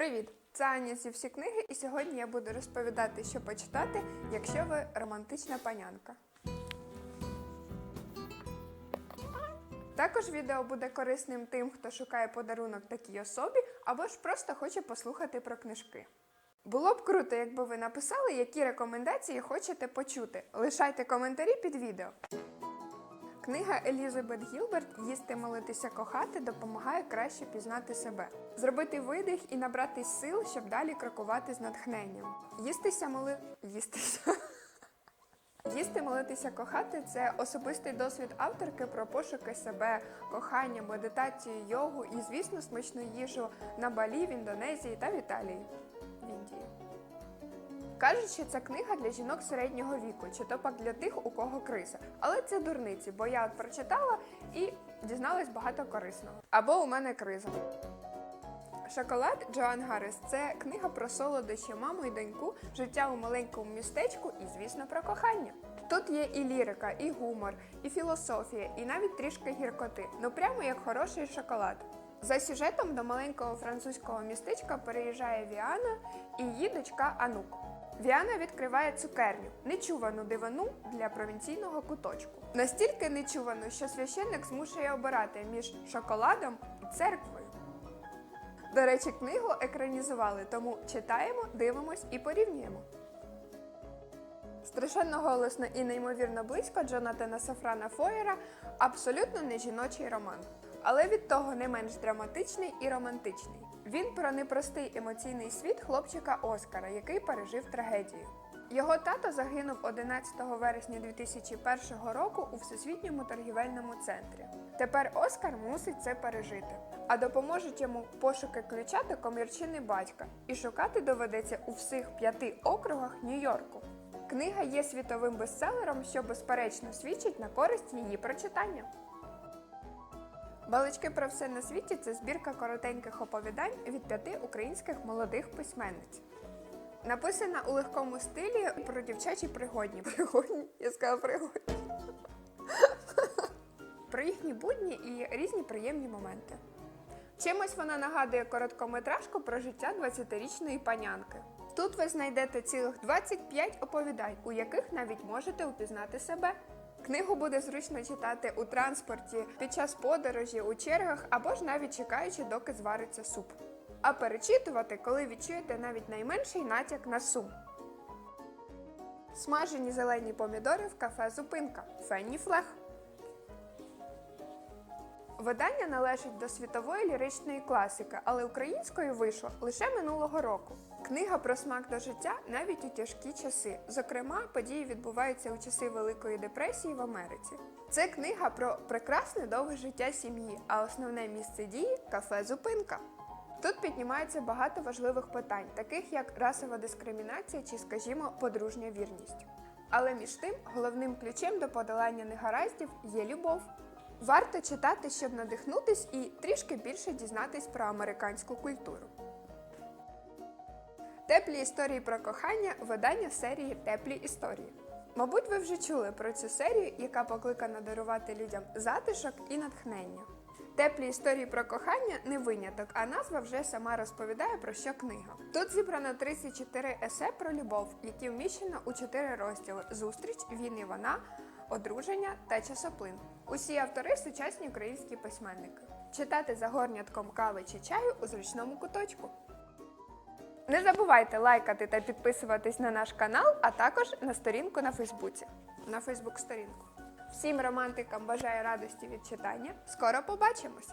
Привіт! Це Аня зі всі книги, і сьогодні я буду розповідати, що почитати, якщо ви романтична панянка. Також відео буде корисним тим, хто шукає подарунок такій особі, або ж просто хоче послухати про книжки. Було б круто, якби ви написали, які рекомендації хочете почути. Лишайте коментарі під відео. Книга Елізабет Гілберт Їсти, молитися, кохати допомагає краще пізнати себе, зробити видих і набратись сил, щоб далі крокувати з натхненням. Їстися, моли... їстися. Їсти, молитися, кохати це особистий досвід авторки про пошуки себе, кохання, медитацію, йогу і, звісно, смачну їжу на Балі, в Індонезії та в Італії. В Індії. Кажуть, що це книга для жінок середнього віку, чи то пак для тих, у кого криза. Але це дурниці, бо я от прочитала і дізналась багато корисного. Або у мене криза. Шоколад Джоан Гарріс це книга про солодощі, маму і доньку, життя у маленькому містечку і, звісно, про кохання. Тут є і лірика, і гумор, і філософія, і навіть трішки гіркоти. Ну прямо як хороший шоколад. За сюжетом до маленького французького містечка переїжджає Віана і її дочка Анук. Віана відкриває цукерню, нечувану дивину для провінційного куточку. Настільки нечувану, що священник змушує обирати між шоколадом і церквою. До речі, книгу екранізували, тому читаємо, дивимось і порівнюємо. Страшенно голосно і неймовірно близько Джонатана Сафрана Фоєра абсолютно не жіночий роман. Але від того не менш драматичний і романтичний. Він про непростий емоційний світ хлопчика Оскара, який пережив трагедію. Його тато загинув 11 вересня 2001 року у всесвітньому торгівельному центрі. Тепер Оскар мусить це пережити. А допоможуть йому пошуки ключа та комірчини батька, і шукати доведеться у всіх п'яти округах Нью-Йорку. Книга є світовим бестселером, що безперечно свідчить на користь її прочитання. Балички про все на світі це збірка коротеньких оповідань від п'яти українських молодих письменниць. Написана у легкому стилі про дівчачі пригодні. Пригодні, я сказала пригодні. Про їхні будні і різні приємні моменти. Чимось вона нагадує короткометражку про життя 20-річної панянки. Тут ви знайдете цілих 25 оповідань, у яких навіть можете упізнати себе. Книгу буде зручно читати у транспорті, під час подорожі, у чергах або ж навіть чекаючи, доки звариться суп. А перечитувати, коли відчуєте навіть найменший натяк на сум. Смажені зелені помідори в кафе Зупинка Фенні Флех. Видання належить до світової ліричної класики, але українською вийшло лише минулого року. Книга про смак до життя навіть у тяжкі часи. Зокрема, події відбуваються у часи Великої депресії в Америці. Це книга про прекрасне довге життя сім'ї, а основне місце дії кафе Зупинка. Тут піднімається багато важливих питань, таких як расова дискримінація чи, скажімо, подружня вірність. Але між тим, головним ключем до подолання негараздів є любов. Варто читати, щоб надихнутись і трішки більше дізнатись про американську культуру. Теплі історії про кохання видання серії Теплі історії. Мабуть, ви вже чули про цю серію, яка покликана дарувати людям затишок і натхнення. Теплі історії про кохання не виняток, а назва вже сама розповідає про що книга. Тут зібрано 34 есе про любов, які вміщено у 4 розділи: зустріч, він і вона, одруження та часоплин. Усі автори сучасні українські письменники. Читати за горнятком кави чи чаю у зручному куточку. Не забувайте лайкати та підписуватись на наш канал, а також на сторінку на Фейсбуці. На Фейсбук сторінку. Всім романтикам бажаю радості від читання. Скоро побачимось!